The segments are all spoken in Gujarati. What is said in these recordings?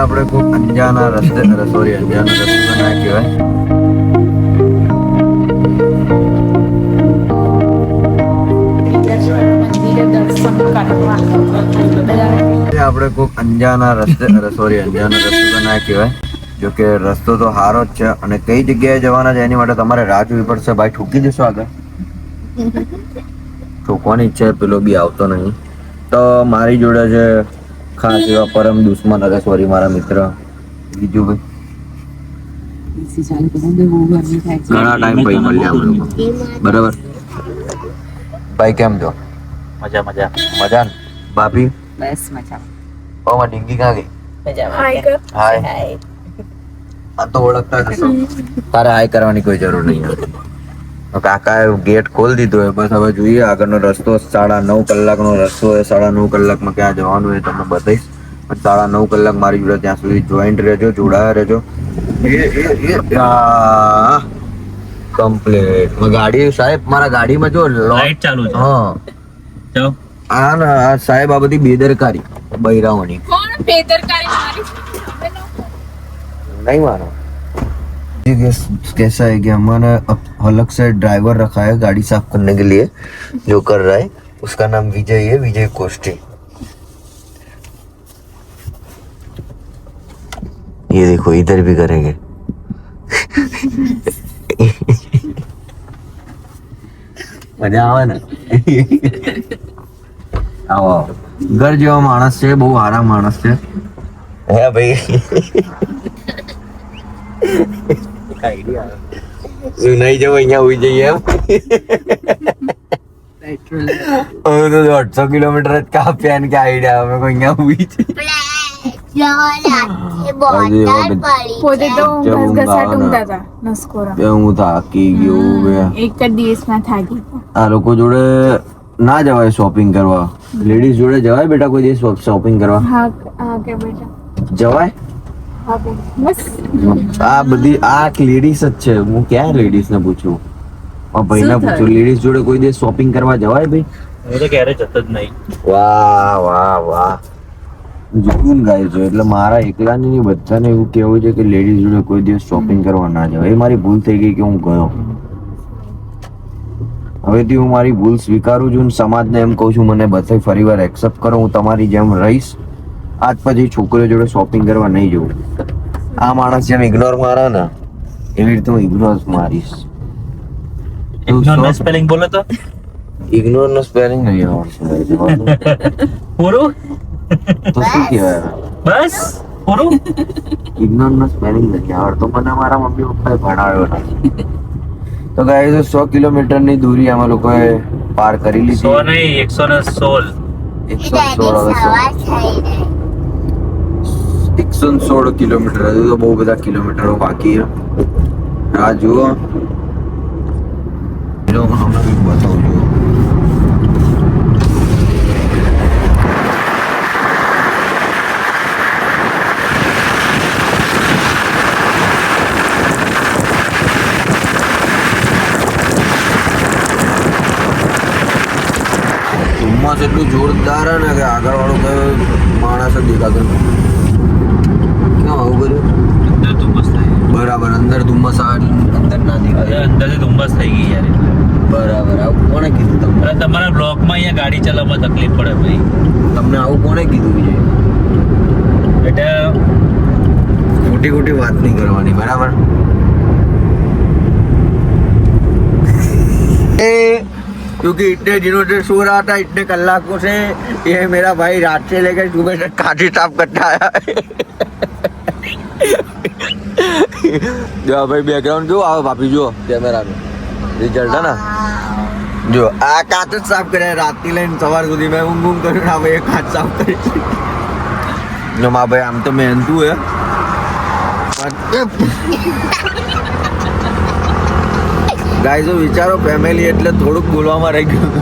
આપણે કોઈ અંજાના રસ્તે સોરી અંજાના રસ્તે ના કહેવાય. આપણે કોઈક અંજાના રસ્તે સોરી અંજાના રસ્તે તો ના કહેવાય. જો કે રસ્તો તો સારો જ છે અને કઈ જગ્યાએ જવાના છે એની માટે તમારે રાહ જોવી પડશે. ભાઈ, ઠૂકી જશો આગળ? ઠોકવાની ઈચ્છા પેલો બી આવતો નહીં. તો મારી જોડે છે ખાસ એવા પરમ દુશ્મન અરે સોરી મારા મિત્ર. બીજું ભાઈ? ઘણા ટાઈમ પછી મળ્યા અમે લોકો બરાબર. ભાઈ કેમ છો? મજા મજા. મજા ને? ભાભી? બસ મજા ઓ માં ડીંગી ક્યાં ગઈ? હાય હાય. આ તો ઓળખતા જ તારે હાય કરવાની કોઈ જરૂર નહીં હવે. કાકાએ ગેટ ખોલી દીધો હોય બસ હવે જોઈએ આગળનો રસ્તો. સાડા નવ કલાકનો રસ્તો હોય સાડા નવ કલાકમાં ક્યાં જવાનું હોય તમને બતાવીશ. પણ સાડા નવ કલાક મારી જોડે ત્યાં સુધી જોઈન્ટ રહેજો જોડાયા રહેજો. કમ્પ્લીટ ગાડી સાહેબ મારા ગાડીમાં જો લાઈટ ચાલુ છે. હા. આ ના સાહેબ આ બધી બેદરકારી બૈરાવણી કોણ? બેદરકારી મારી? નહીં મારો कैस- कैसा है कि हमारा अप- अलग से ड्राइवर रखा है गाड़ी साफ करने के लिए जो कर रहा है उसका नाम विजय है विजय कोष्टी ये देखो इधर भी करेंगे મજા આવે ને આવો આવો. ઘર જેવો માણસ છે બહુ સારા માણસ છે હે ભાઈ નહીં જવું અહીંયા ઉઈ જઈએ એમ હવે તો દોઢસો કિલોમીટર જ કાપ્યા ને કે આઈડિયા અમે કોઈ અહીંયા. ઊંઘતા હતા હું થાકી ગયો એક જ દિવસમાં થાકી આ લોકો જોડે ના જવાય શોપિંગ કરવા લેડીઝ જોડે જવાય બેટા કોઈ દિવસ શોપિંગ કરવા હા હા કે બેટા જવાય આ બધી આ લેડીઝ જ છે. હું ક્યાં લેડીઝ ને પૂછું? ભાઈ ને પૂછું. લેડીઝ જોડે કોઈ દિવસ શોપિંગ કરવા જવાય ભાઈ? હું તો ક્યારે જતો જ નહીં. વાહ વાહ વાહ. જોયું ગાય છે. એટલે મારા એકલાની નહીં બધાને એવું કહેવું છે કે લેડીઝ જોડે કોઈ દિવસ શોપિંગ કરવા ના જવાય. એ મારી ભૂલ થઈ ગઈ કે હું ગયો. હવેથી હું મારી ભૂલ સ્વીકારું છું સમાજને એમ કહું છું મને બધે ફરીવાર એક્સેપ્ટ કરો. હું તમારી જેમ રહીશ. આજ પછી છોકરીઓ જોડે શોપિંગ કરવા નહીં જવું. આ માણસ જેમ ઇગ્નોર મારે ને એવી રીતે હું ઇગ્નોર મારીશ. ઇગ્નોર નો સ્પેલિંગ બોલો તો. ઇગ્નોર નો સ્પેલિંગ નહીં આવડશે પૂરું? તો શું કહેવાય? બસ પૂરું? ઇગ્નોર નો સ્પેલિંગ નથી આવડતો. મને મારા મમ્મી પપ્પાએ ભણાવ્યો નથી. તો ગાઈઝ સો કિલોમીટરની દૂરી અમે લોકોએ પાર કરી સો નહીં એકસો ને સોળ. એકસો સોળ હવે એકસો સોળ કિલોમીટર, હજુ તો બહુ બધા કિલોમીટરો બાકી આ જુઓ. બતાવું જુઓ ધુમ્મસ એટલું જોરદાર ને કે આગળ વાળું કોઈ માણસ જ દેખાતો નથી કેમ આવું કર્યું અંદર ધુમ્મસ થઈ બરાબર અંદર ધુમ્મસ આવે એટલે અંદર ના દેખાય અંદરથી ધુમ્મસ થઈ ગઈ યાર એટલે. બરાબર આવું કોણે કીધું તમને અરે તમારા બ્લોકમાં અહીંયા ગાડી ચલાવવામાં તકલીફ પડે ભાઈ તમને આવું કોણે કીધું છે એટલે ખોટી ખોટી વાત નહીં કરવાની બરાબર ए क्योंकि इतने दिनों से सो रहा था इतने कलाकों से ये मेरा भाई रात से लेकर सुबह तक काठी साफ करता आया है જો ભાઈ બેકગ્રાઉન્ડ જો આવે ભાભી જો કેમેરાનું રિઝલ્ટ હે ને? જો આ કાચ જ સાફ કરે રાતથી લઈને સવાર સુધી મેં ઊંઘ ઊંઘ કર્યું ને આ ભાઈ કાચ સાફ કરી જો મા ભાઈ આમ તો મહેનતું હે. ગાઈઝો વિચારો ફેમિલી એટલે થોડુંક બોલવામાં રહી ગયું.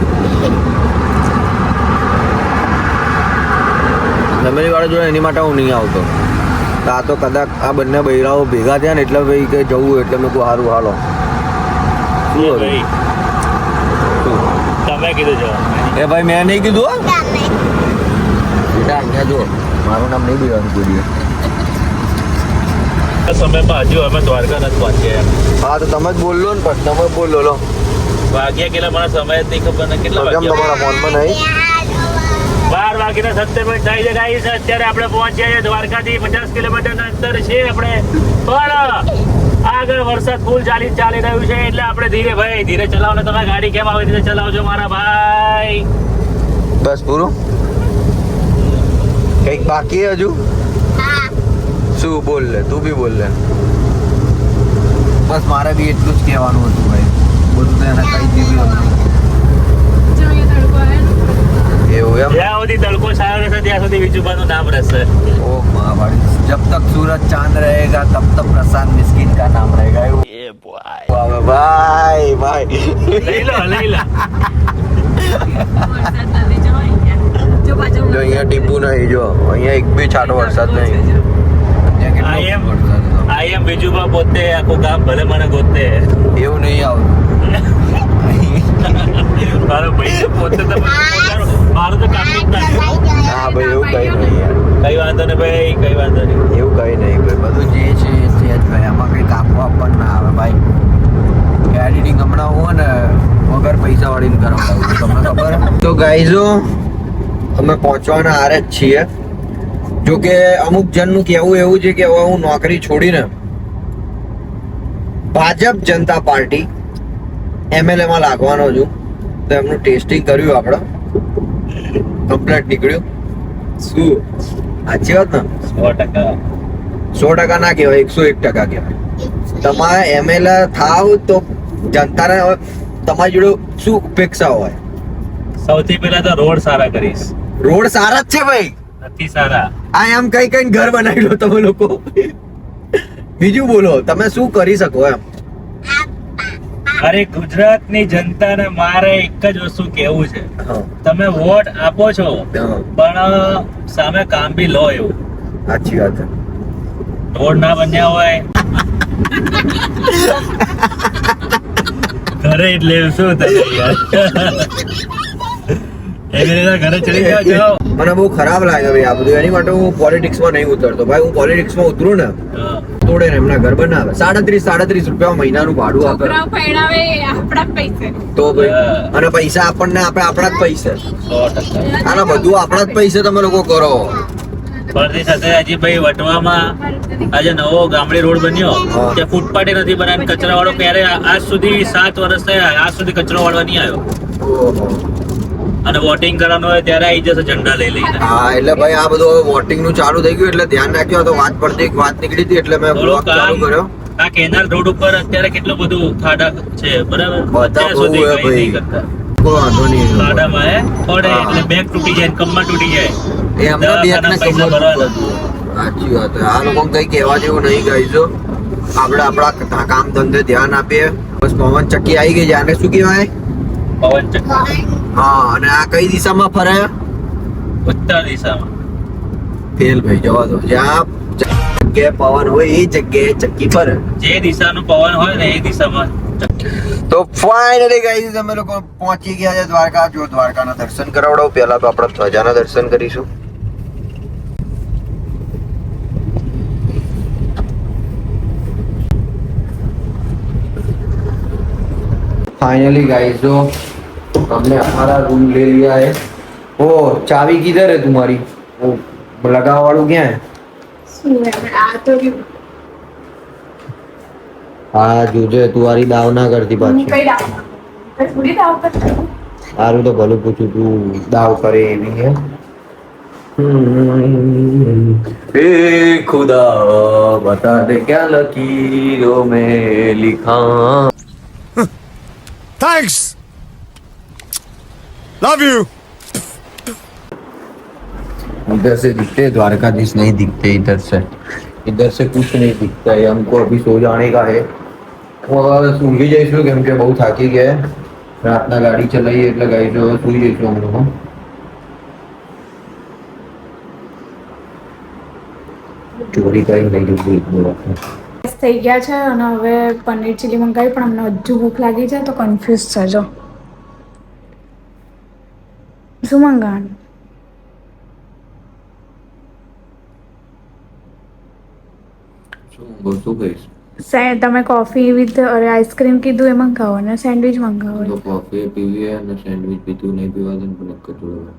ફેમિલી વાળા જોડે એની માટે હું નહીં આવતો. આ તો કદાચ આ બંને બૈરાઓ ભેગા થયા ને એટલે ભાઈ કે જવું એટલે મેં કહું સારું હાલો. તમે કીધું એ ભાઈ મેં નહીં કીધું બેટા અહીંયા જો મારું નામ નહીં દેવાનું કોઈ સમય પાછું સમયમાં હજુ અમે દ્વારકા નથી પહોંચ્યા હા તો તમે જ બોલો ને પણ તમે બોલો લો. વાગ્યા કેટલા? મારા સમય નહીં ખબર ને કેટલા વાગ્યા તમારા ફોનમાં નહીં. બાર વાગીને સત્તર મિનિટ થઈ છે ગાઈસ અત્યારે આપણે પહોંચ્યા છે દ્વારકાથી. પચાસ કિલોમીટર અંતર છે આપણે. પણ આગળ વરસાદ ફૂલ ચાલી ચાલી રહ્યું છે. એટલે આપણે ધીરે ભાઈ ધીરે ચલાવો ને તમે ગાડી કેમ આવી રીતે ચલાવજો મારા ભાઈ? બસ પૂરું? કંઈક બાકી હજુ? શું બોલ લે? તું બી બોલ લે. બસ મારે બી એટલું જ કહેવાનું હતું ભાઈ. બધું તો એને કહી દીધું અહીંયા તડકો આવ્યો ને એવું એમ? જ્યાં સુધી તડકો સારો રહેશે ત્યાં સુધી વિજુબાનું નામ રહેશે. ઓ મહાભારી જબ તક સૂરજ ચાંદ રહેગા તબ તક પ્રશાંત મિસ્કીન કા નામ રહેગા એવું? એ ભાઈ. ભાઈ ભાઈ. લઈ લો લઈ લો. જો અહીંયા એક બી છાંટો વરસાદ નહીં. આઈ એમ આઈ પોતે આખું ગામ ભલે મને ગોતે. એવું નહીં આવતું. મારો પોતે તો મારું તો કામ જ હા ભાઈ એવું કઈ નહીં યાર. કઈ વાંધો નહીં ભાઈ કઈ વાંધો નહીં. એવું કઈ નહીં ભાઈ બધું જે છે એ છે જ ભાઈ. આમાં કઈ કાપવા પણ ના આવે ભાઈ. એડિટિંગ હમણાં હું ને વગર પૈસા વાળીને કરાવડાવું છું. તમને ખબર? તો ગાઈઝો અમે પહોંચવાના આરે જ છીએ. જો કે અમુક જણનું કહેવું એવું છે કે હવે હું નોકરી છોડીને ભાજપ જનતા પાર્ટી એમએલએમાં લાગવાનો છું. તો એમનું ટેસ્ટિંગ કર્યું આપણે. કમ્પ્લેટ નીકળ્યું. શું? સાચી વાત ને? સો ટકા. સો ટકા ના કહેવાય એકસો એક ટકા કહેવાય. તમારે એમએલએ થાવ તો જનતાને તમારી જોડે શું અપેક્ષા હોય? સૌથી પહેલા તો રોડ સારા કરીશ. રોડ સારા જ છે ભાઈ. નથી સારા. આ એમ કઈ કઈ ઘર બનાવી લો તમે લોકો. બીજું બોલો તમે શું કરી શકો એમ? અરે ગુજરાતની જનતાને મારે એક જ વસ્તુ કેવું છે. તમે વોટ આપો છો પણ સામે કામ બી લો એવું. સાચી વાત છે. રોડ ના બન્યા હોય. ઘરે એટલે શું થાય યાર. ઘરે ચડી ગયા મને બહુ ખરાબ લાગે ભાઈ આ બધું. એની માટે હું પોલિટિક્સમાં નહીં ઉતરતો. ભાઈ હું પોલિટિક્સમાં ઉતરું ને. તોડે ને એમના ઘર બનાવે. સાડત્રીસ સાડત્રીસ રૂપિયા મહિનાનું ભાડું આપે. આપણા તો ભાઈ અને પૈસા આપણને આપે આપણા જ પૈસે. આના બધું આપણા જ પૈસે તમે લોકો કરો. પરથી સાથે હજી ભાઈ વટવામાં આજે નવો ગામડી રોડ બન્યો. ત્યાં ફૂટપાથે નથી બનાવી કચરા વાળો ક્યારે આજ સુધી સાત વર્ષ થયા આજ સુધી કચરો વાળવા નહીં આવ્યો. અને વોટિંગ કરવાનું હોય ત્યારે આવી જશે ઝંડા લઈ લઈને. હા એટલે ભાઈ આ બધું વોટિંગનું ચાલુ થઈ ગયું એટલે ધ્યાન રાખ્યો તો વાત પડતી એક વાત નીકળી હતી એટલે મેં બ્લોગ ચાલુ કર્યો. આ કેનાલ રોડ ઉપર અત્યારે કેટલું બધું ખાડા છે બરાબર? બધા બહુ સુધી હે નહીં ભાઈ. કરતા. વાંધો નહીં. ખાડામાં પડે એટલે બેગ તૂટી જાય કમર તૂટી જાય. એ સાચી વાત આ લોકો કઈ કહેવા જેવું નહીં ગાઈજો આપણે આપણા કામ ધંધે ધ્યાન આપીએ. બસ પવન ચક્કી આવી ગઈ છે. આને શું કહેવાય? પવન ચક્કી હા અને આ કઈ દિશામાં ફરાયા? ઉત્તર દિશામાં. ફેલ ભાઈ જવા દો. જ્યાં જગ્યાએ પવન હોય એ જગ્યાએ ચક્કી પર જે દિશાનો પવન હોય ને એ દિશામાં. તો ફાઇનલી ગાઈઝ તમે લોકો પહોંચી ગયા છે દ્વારકા. જો દ્વારકાના દર્શન કરાવડાવ. પહેલા તો આપણે ધ્વજાના દર્શન કરીશું. ફાઇનલી ગાઈઝ જો हमने हमारा रूम ले लिया है ओ चाबी किधर है तुम्हारी वो लगा वालू क्या है શું હવે આ તો રહ્યું. हाँ જોજે તું વારી દાવ ના કરતી હું પાછી કઈ દાવ કઈ થોડી દાવ કરતી છું. સારું તો ભલું પૂછું તું દાવ કરે એવી હે ए खुदा बता दे क्या लकीरों में लिखा Thanks. Love you. इधर से दिखते द्वारकाधीश नहीं दिखते इधर से इधर से कुछ नहीं दिखता है हमको अभी सो जाने का है और ઊંઘી જઈશું કેમ કે બહુ થાકી ગયા છે. રાતના ગાડી ચલાવીએ એટલે ગાઈ જો સુઈ જઈશું અમે લોકો ચોરી કરી લઈ જવું થઈ ગયા છે અને હવે પનીર ચીલી મંગાવી પણ અમને હજુ ભૂખ લાગી છે તો કન્ફ્યુઝ છે જો કહીશ? તમે કોફી વિથ અરે આઈસ્ક્રીમ કીધું એ મંગાવો ને સેન્ડવિચ મંગાવો તો કોફી પીવી અને સેન્ડવિચ પીધું નહીં પીવા દે પણ જોડે.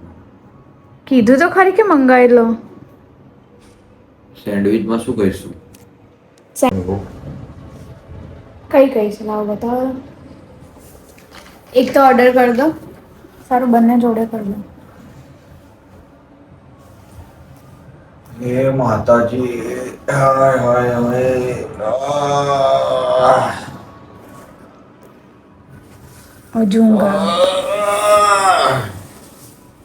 કીધું તો ખરી કે મંગાવી લો? સેન્ડવિચમાં શું કહીશું? કઈ કઈ છે લાવો બતાવો. એક તો ઓર્ડર કરી દો. સારું બંને જોડે કરી દો હે માતાજી હાય હાય હાય હજુ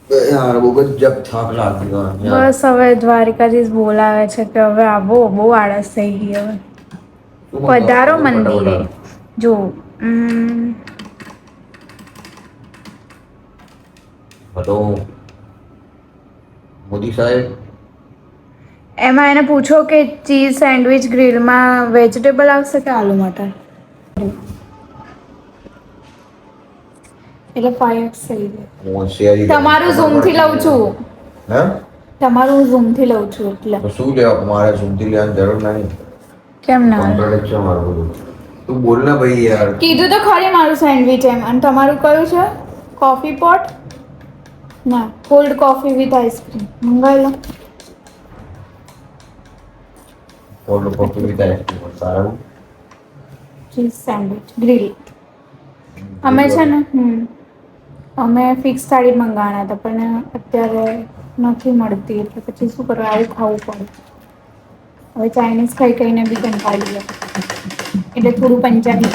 યાર બહુ ગજબ થાક લાગ્યો બસ હવે દ્વારિકાધીશ બોલાવે છે કે હવે આવો બહુ આળસ થઈ ગઈ હવે. પધારો મંદિરે. જો હલો મોદી સાહેબ એમાં એને પૂછો કે ચીઝ સેન્ડવિચ ગ્રીલમાં વેજીટેબલ આવશે કે આલુ મટર? એટલે ફાઈવ એક્સ થઈ તમારું ઝૂમથી લઉં છું. હે? તમારું હું ઝૂમથી લઉં છું એટલે. શું લેવા? મારે ઝૂમથી લેવાની જરૂર નહીં કેમ ના? કોન્ટ્રાક્ટ છે મારું બધું. તું બોલ ને ભાઈ યાર. કીધું તો ખરી મારું સેન્ડવિચ એમ. અને તમારું કયું છે? કોફી પોટ ના cold coffee with ice cream મંગાવી લો. Cold coffee with ice cream સારું ચીઝ સેન્ડવિચ ગ્રીલ અમે છે ને હમ અમે ફિક્સ થાળી મંગાવવાના હતા પણ અત્યારે નથી મળતી એટલે પછી શું કરવું આવું ખાવું પડે. હવે ચાઇનીઝ ખાઈ ખાઈને બી કંટાળી ગયા એટલે થોડું પંજાબી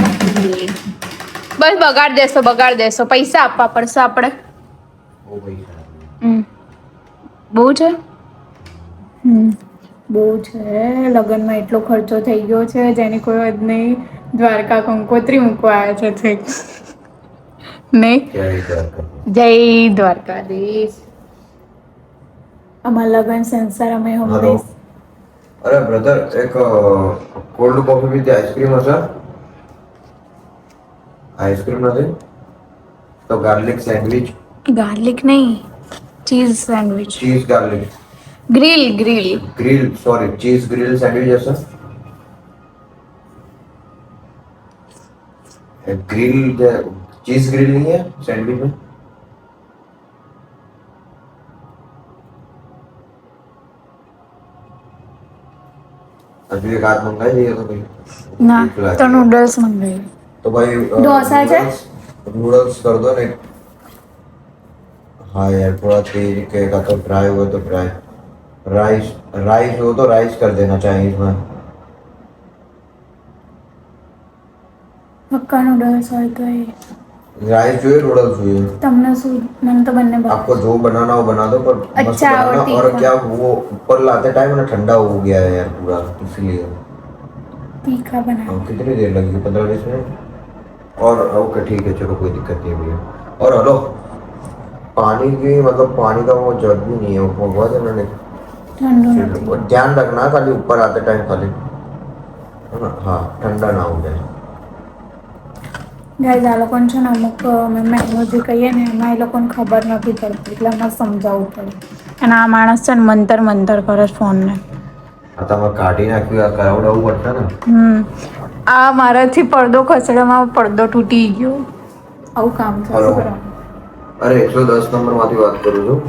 બસ બગાડ દેશો બગાડ દેશો પૈસા આપવા પડશે આપણે. બહુ છે? બહુ છે. લગ્નમાં એટલો ખર્ચો થઈ ગયો છે જેની કોઈ વાત નહીં દ્વારકા કંકોત્રી મૂકવા આવ્યા છે છેક. નહીં? જય દ્વારકાધીશ. અમારા લગ્ન સંસાર અમે હંમેશ અરે બ્રધર એક cold coffee with ice cream હશે? આઈસ્ક્રીમ નથી? તો ગાર્લિક સેન્ડવિચ ગાર્લિક નહીં cheese sandwich cheese garlic grill grill grill sorry cheese grill sandwich ऐसा ग्रिल चीज ग्रिल नहीं है सैंडविच में अभी एक आध मंगाई दिए तो भाई ના ભૂખ લાગી. તો નૂડલ્સ મંગાવી तो भाई अ, डोसा है? नूडल्स- नूडल्स कर दो ना हाँ यार थोड़ा तेज कहेगा तो फ्राई हुआ तो फ्राई राइस राइस हो तो राइस कर देना चाइनीज में હક્કા નૂડલ્સ હોય તો એ राइस चाहिए नूडल्स चाहिए તમને શું મને તો બંને ભાવે. आपको जो बनाना हो बना दो पर मस्त अच्छा, और बनाना और तीखा। क्या वो ऊपर लाते टाइम ना ठंडा हो गया है यार पूरा इसलिए तीखा बना हाँ, कितनी देर लगेगी पंद्रह बीस मिनट और ओके ठीक है चलो कोई दिक्कत नहीं है भैया और हेलो पानी की मतलब पानी का वो जग भी नहीं है वो मंगवा देना नहीं ઠંડુ નથી और ध्यान रखना खाली ऊपर आते टाइम खाली है ना हाँ ठंडा ना हो जाए ગાઈઝ આ લોકોને છે ને અમુક અમે મેનુ જે કહીએ ને એમાં એ લોકોને ખબર નથી પડતી એટલે અમારે સમજાવવું પડે અને આ માણસ છે ને મંતર મંતર કરે છે ફોનને આ તમે કાઢી નાખ્યું આ કરાવડાવવું પડશે ને હમ આ મારાથી પડદો ખસેડવામાં પડદો તૂટી ગયો આવું કામ છે હલો. શું કરવાનું? અરે એકસો દસ નંબરમાંથી વાત કરું છું.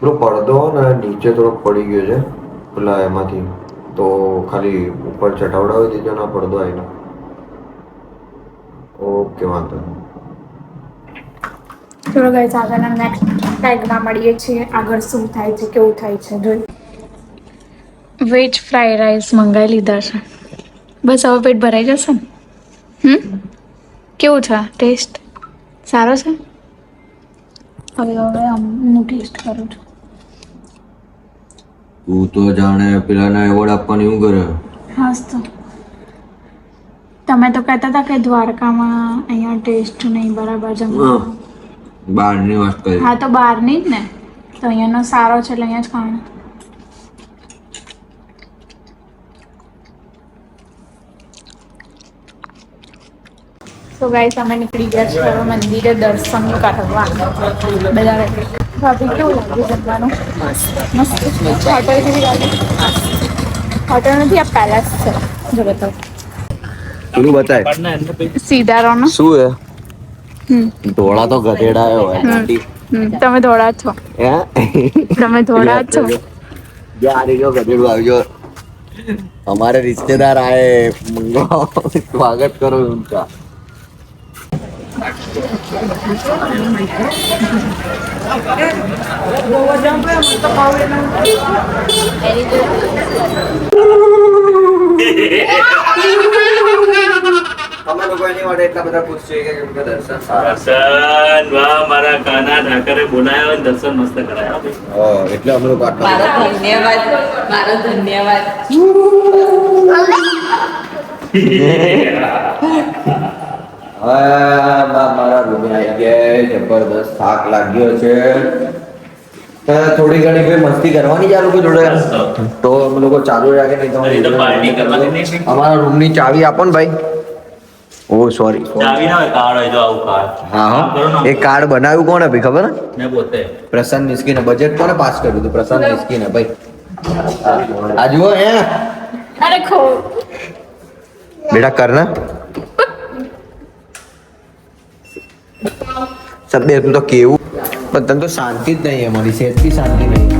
પેલો પડદો ને નીચે થોડોક પડી ગયો છે. પેલા એમાંથી તો ખાલી ઉપર ચટાવડાવી દીધો ને પડદો આવીને. ઓકે વાંધો નહીં. ચલો ગાઈસ આગળના નેક્સ્ટ ટેગમાં મળીએ છીએ. આગળ શું થાય છે કેવું થાય છે જોઈ. વેજ ફ્રાઈડ રાઈસ મંગાવી લીધા છે. બસ હવે પેટ ભરાઈ જશે ને? હમ? કેવું છે? ટેસ્ટ સારો છે? હવે હવે હું ટેસ્ટ કરું છું. તું તો જાણે પેલાના એવોર્ડ આપવાની શું કરે? હાસ તો. તમે તો કહેતા હતા કે દ્વારકામાં અહીંયા ટેસ્ટ નહીં બરાબર જમવાનું. બહારની વાત કરી. હા તો બહારની જ ને. તો અહીંયાનો સારો છે એટલે અહીંયા જ ખાવાનું. તો ગાઈસ અમે નીકળી ગયા છીએ હવે મંદિરે દર્શન કરવા બધા ભાભી કેવું લાગ્યું જમવાનું મસ્ત હોટલ જેવી લાગે હોટલ નથી આ પેલેસ છે જો બતાવ પેલું બતાય પડને એમને પછી સીધારાનો શું હે હમ ધોળા તો ગધેડા હોય હમ તમે ધોળા છો હે તમે ધોળા છો જે આ રહ્યો ગધેડું આવજો हमारे रिश्तेदार आए मंगो स्वागत करो उनका દર્શન વાહ મારા કાના ઠાકરે બોલાયો અને દર્શન મસ્ત કરાયા. એટલે અમે લોકો મારો ધન્યવાદ મારો મારા રૂમે આવી ગયા જબરદસ્ત થાક લાગ્યો છે. તો થોડી ઘણી ભાઈ મસ્તી કરવાની ચાલુ કે જોડે તો અમે લોકો ચાલુ રાખે નહીં તો અમારા રૂમ રૂમની ચાવી આપો ને ભાઈ. ઓ સોરી ચાવી ના કાર્ડ હોય તો આવું કાર્ડ હા હા. એ કાર્ડ બનાવ્યું કોણે ભાઈ ખબર? મેં પોતે. પ્રશાંત બજેટ કોને પાસ કર્યું હતું? પ્રશાંત નિસ્કીને ભાઈ. આ જુઓ હે. અરે ખો. બેટા કરના સબે તું તો કેવું. પણ તને તો શાંતિ જ નહીં, અમારી સેજ બી શાંતિ નહીં.